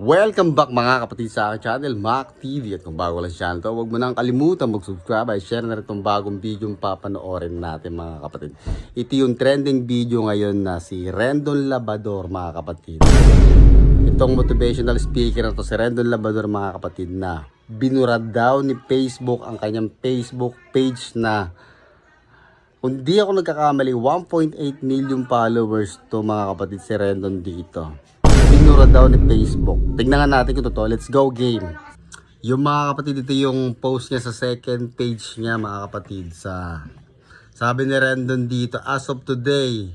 Welcome back mga kapatid sa aking channel, Mac TV. At kung bago lang sa channel to, huwag mo nang kalimutan mag-subscribe at share na rin itong bagong video yung papanoorin natin mga kapatid. Ito yung trending video ngayon na si Rendon Labador mga kapatid. Itong motivational speaker na to si Rendon Labador mga kapatid na binurad daw ni Facebook ang kanyang Facebook page na kung di ako nagkakamali, 1.8 million followers to mga kapatid si Rendon dito. Binura daw ni Facebook. Tignan nga natin kung totoo. Let's go game. Yung mga kapatid, ito yung post niya sa second page niya mga kapatid. Sa, sabi ni Rendon dito, as of today,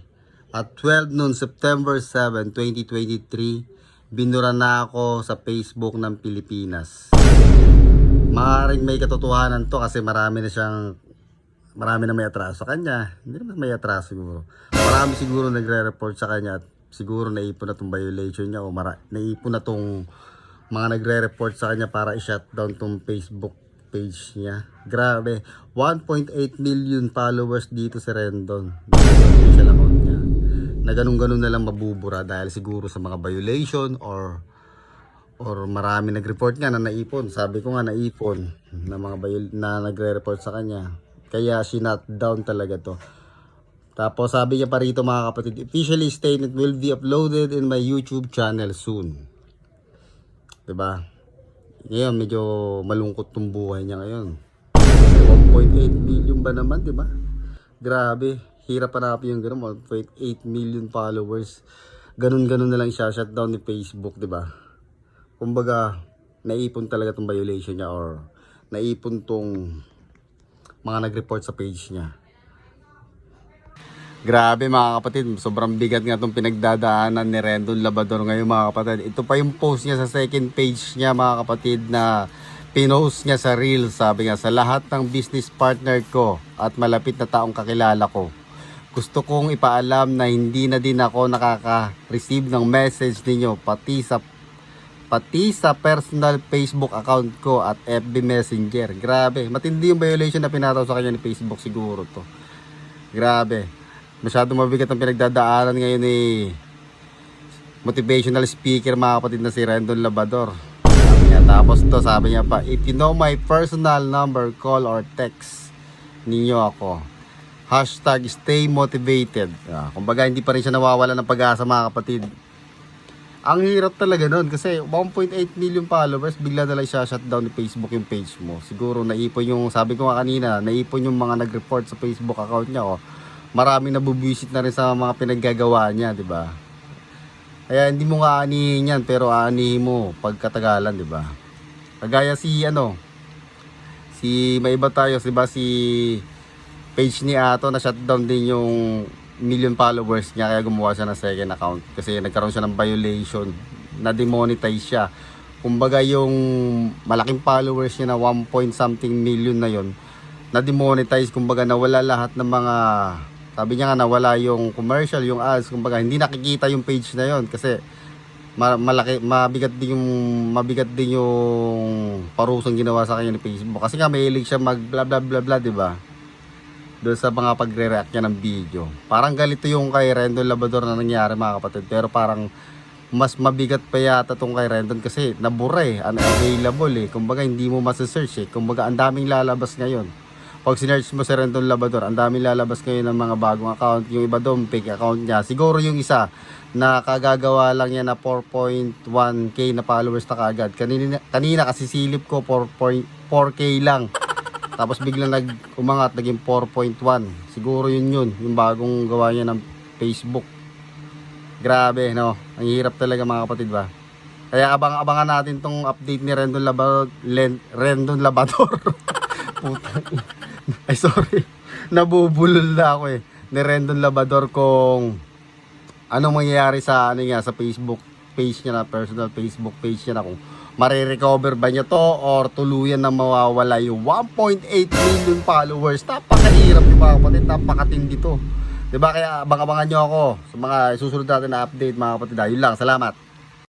at 12 noon, September 7, 2023, binura na ako sa Facebook ng Pilipinas. Maaaring may katotohanan to kasi marami na siyang marami na may atraso sa kanya. Hindi naman may atraso siguro. Marami siguro nagre-report sa kanya at siguro naipon na tong violation niya o mara- naipon na tong mga nagre-report sa kanya para i-shutdown tong Facebook page niya. Grabe. 1.8 million followers dito si Rendon. Official account niya. Na ganun-ganun na lang mabubura dahil siguro sa mga violation or or marami nag-report nga na naipon. Sabi ko nga naipon na mga na nagre-report sa kanya. Kaya sinut down talaga to. Tapos sabi niya pa rito mga kapatid, officially statement will be uploaded in my YouTube channel soon. 'Di ba? Ngayon medyo malungkot tong buhay niya ngayon. Kasi 1.8 million ba naman, 'di ba? Grabe, hirap hanapin yung ganun, 1.8 million followers. Ganun-ganun na lang siya shutdown ni Facebook, 'di ba? Kumbaga, naipon talaga tong violation niya or naipon tong mga nag-report sa page niya. Grabe mga kapatid, sobrang bigat nga itong pinagdadaanan ni Rendon Labador ngayon mga kapatid. Ito pa yung post niya sa second page niya mga kapatid na pinost niya sa reel. Sabi nga, sa lahat ng business partner ko at malapit na taong kakilala ko, gusto kong ipaalam na hindi na din ako nakaka-receive ng message ninyo pati sa pati sa personal Facebook account ko at FB Messenger. Grabe, matindi yung violation na pinataw sa kanya ni Facebook siguro to. Grabe. Masyado mabigat ang pinagdadaanan ngayon ni motivational speaker mga kapatid na si Rendon Labador. Sabi niya, tapos to sabi niya pa, if you know my personal number, call or text ninyo ako. Hashtag stay motivated. Ah, kumbaga hindi pa rin siya nawawala ng pag-asa mga kapatid. Ang hirap talaga nun kasi 1.8 million followers, bigla na lang siya shutdown ni Facebook yung page mo. Siguro naipon yung, sabi ko nga kanina, naipon yung mga nag-report sa Facebook account niya. Oh. Maraming nabubuisit na rin sa mga pinaggagawa niya, di ba? Kaya hindi mo nga aanihin yan, pero aanihin mo pagkatagalan, di ba? Kagaya si, ano, si, may iba tayo, di ba, si page ni Ato na shutdown din yung million followers niya kaya gumawa siya ng second account kasi nagkaroon siya ng violation na demonetize siya kumbaga yung malaking followers niya na 1 point something million na yon na demonetize kumbaga nawala lahat ng mga sabi niya nga nawala yung commercial yung ads kumbaga hindi nakikita yung page na yon kasi ma- malaki mabigat din yung mabigat din yung parusang ginawa sa kanya ni Facebook kasi nga mahilig siya mag bla bla bla bla di ba doon sa mga pagre-react niya ng video. Parang galito yung kay Rendon Labador na nangyari mga kapatid. Pero parang mas mabigat pa yata tong kay Rendon kasi nabura eh. Unavailable eh. Kumbaga hindi mo masasearch eh. Kumbaga ang daming lalabas ngayon. Pag sinearch mo si Rendon Labador, ang daming lalabas ngayon ng mga bagong account. Yung iba doon, fake account niya. Siguro yung isa na kagagawa lang niya na 4.1k na followers na kagad. Kanina, kanina kasi silip ko 4.4k lang. Tapos biglang nag umangat, naging 4.1. Siguro yun yun, yung bagong gawa niya ng Facebook. Grabe, no? Ang hirap talaga mga kapatid ba? Kaya abang-abangan natin tong update ni Rendon Labador. Len, Rendon Labador. Puta. Ay, sorry. Nabubulol na ako eh. Ni Rendon Labador kung anong mangyayari sa ano niya sa Facebook page niya na personal Facebook page niya na kung marirecover ba niya to or tuluyan na mawawala yung 1.8 million followers. Napakahirap yung mga kapatid, napakatindi to. 'Di ba? Kaya abang-abangan niyo ako sa mga susunod natin na update mga kapatid. Yun lang, salamat.